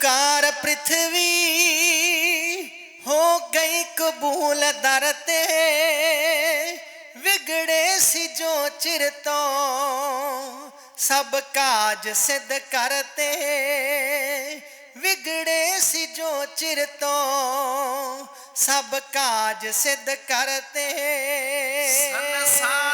ਪੁਕਾਰ ਪ੍ਰithvi ਹੋ ਗਈ ਕਬੂਲ ਦਰ ਤੇ। ਵਿਗੜੇ ਸੀ ਜੋ ਚਿਰ ਤੋਂ, ਸਭ ਕਾਜ ਸਿੱਧ ਕਰਤੇ ਵਿਗੜੇ ਸੀ ਜੋ ਚਿਰ ਤੋਂ, ਸਭ ਕਾਜ ਸਿੱਧ ਕਰਤੇ ਸੰਸਾਰ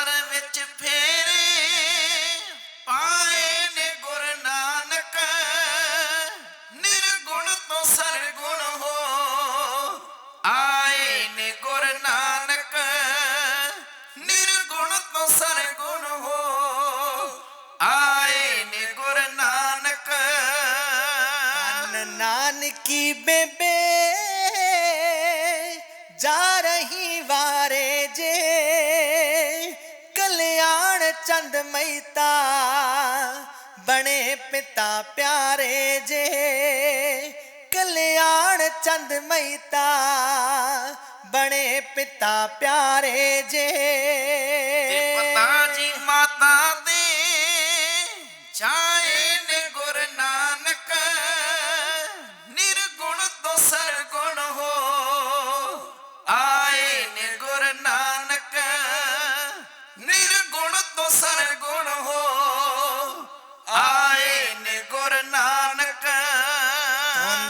ਨਾਨਕੀ ਬੇਬੇ ਜਾ ਰਹੀ ਵਾਰੇ ਜੇ ਕਲਿਆਣ ਚੰਦ ਮਹਿਤਾ ਬਣੇ ਪਿਤਾ ਪਿਆਰੇ ਜੇ ਕਲਿਆਣ ਚੰਦ ਮਹਿਤਾ ਬਣੇ ਪਿਤਾ ਪਿਆਰੇ ਜੇ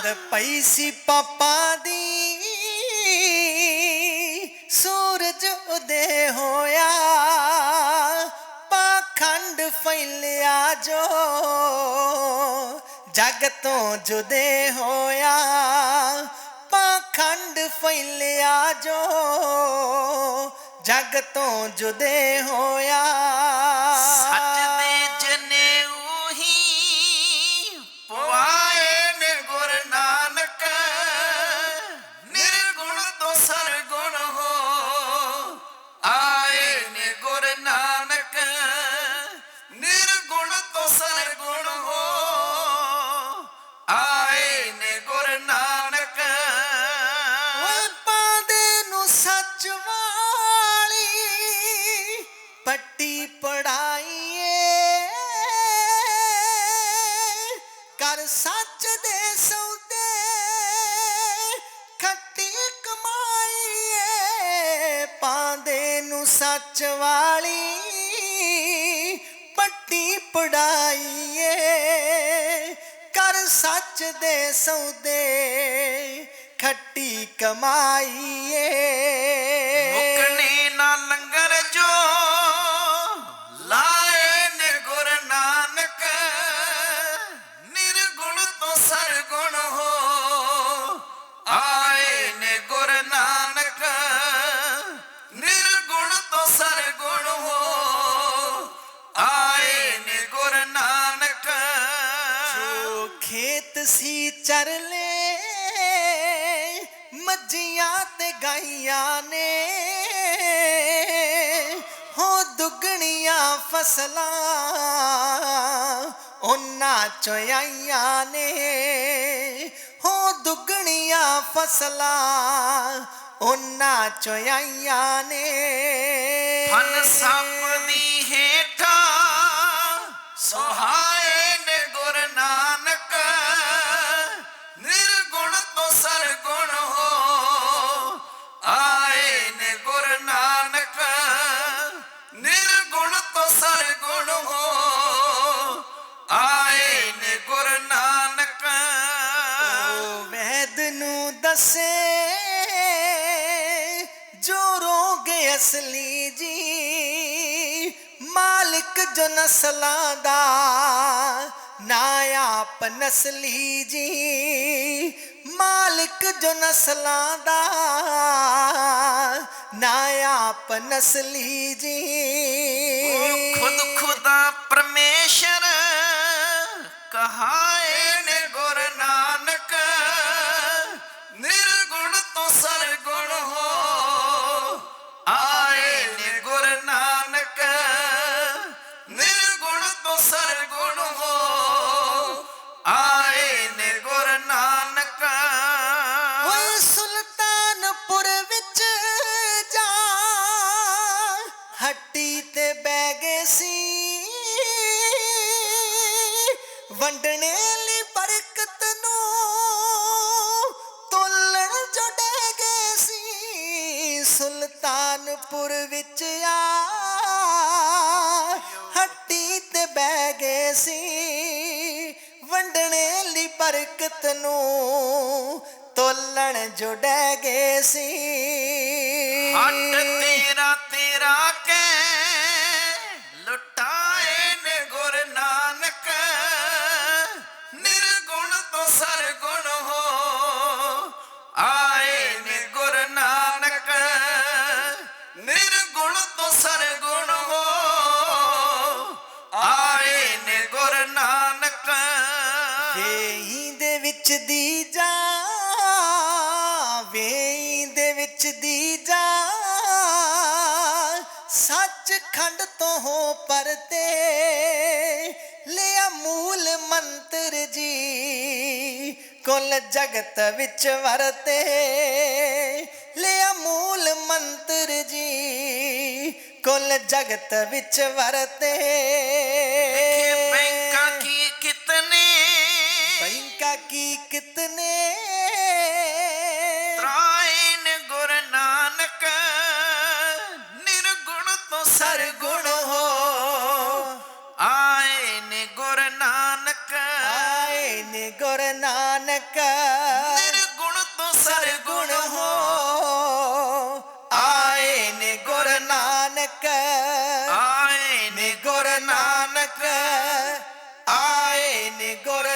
ਧੁੰਦ ਪਈ ਸੀ ਪਾਪਾ ਦੀ। ਸੂਰਜ ਉਦੇ ਹੋਇਆ, ਪਾਖੰਡ ਫੈਲਿਆ ਜੋ। ਜਗ ਤੋਂ ਜੁਦੇ ਹੋਇਆ, ਪਾਖੰਡ ਫੈਲਿਆ ਜੋ। ਜਗ ਤੋਂ ਜੁਦੇ ਹੋਇਆ। ਸੱਚ ਸੱਚ ਵਾਲੀ ਪੱਟੀ ਪੜਾਈਏ ਕਰ ਸੱਚ ਦੇ ਸੌਦੇ ਖੱਟੀ ਕਮਾਈਏ ਪਾਦੇ ਨੂੰ ਸੱਚ ਵਾਲੀ ਪੱਟੀ ਪੜਾਈਏ ਕਰ ਸੱਚ ਦੇ ਸੌਦੇ ਖੱਟੀ ਕਮਾਈਏ ਖੇਤ ਸੀ ਚਰਲੇ, ਮੱਝੀਆਂ ਤੇ ਗਾਈਆਂ ਨੇ। ਹੋ ਦੁੱਗਣੀਆਂ ਫਸਲਾਂ ਉਹਨਾਂ ਚੋਈਆਂ ਨੇ। ਹੋ ਦੁੱਗਣੀਆਂ ਫਸਲਾਂ ਉਹਨਾਂ ਚੋਈਆਂ ਨੇ। ਫਨ ਸੱਪ ਰੋਗ ਅਸਲੀ ਜੀ, ਮਾਲਕ ਜੋ ਨਸਲਾਂ ਦਾ, ਨਾ ਆਪ ਨਸਲੀ ਜੀ, ਮਾਲਕ ਜੋ ਨਸਲਾਂ ਦਾ, ਨਾ ਆਪ ਨਸਲੀ ਜੀ। ਉਹ ਖੁਦ ਖੁਦਾ ਪਰਮੇਸ਼ਰ, ਕਹਾਏ ਨੇ ਸੁਲਤਾਨਪੁਰ ਵਿੱਚ ਆ। ਹੱਟੀ ਤੇ ਬਹਿ ਗਏ ਸੀ। ਵੰਡਣੇ ਲਈ ਬਰਕਤ ਨੂੰ ਤੋਲਣ ਜੋ ਗਏ ਸੀ। ਹੱਟ ਤੇਰਾ ਤੇਰਾ ਦੀ ਜਾ ਵੇਈ ਦੇ ਵਿੱਚ ਦੀ ਜਾ ਸੱਚ ਖੰਡ ਤੋਂ ਹੋ ਪਰਤੇ ਲਿਆ ਮੂਲ ਮੰਤਰ ਜੀ, ਕੁੱਲ ਜਗਤ ਵਿੱਚ ਵਰਤੇ। ਲਿਆ ਮੂਲ ਮੰਤਰ ਜੀ, ਕੁੱਲ ਜਗਤ ਵਿੱਚ ਵਰਤੇ। ਕਰ ਨਿਰਗੁਣ ਤੋਂ ਸਰਗੁਣ ਹੋ। ਆਏ ਨੇ ਗੁਰ ਨਾਨਕ। ਆਏ ਨੇ ਗੁਰ ਨਾਨਕ। ਆਏ ਨੇ ਗੁਰ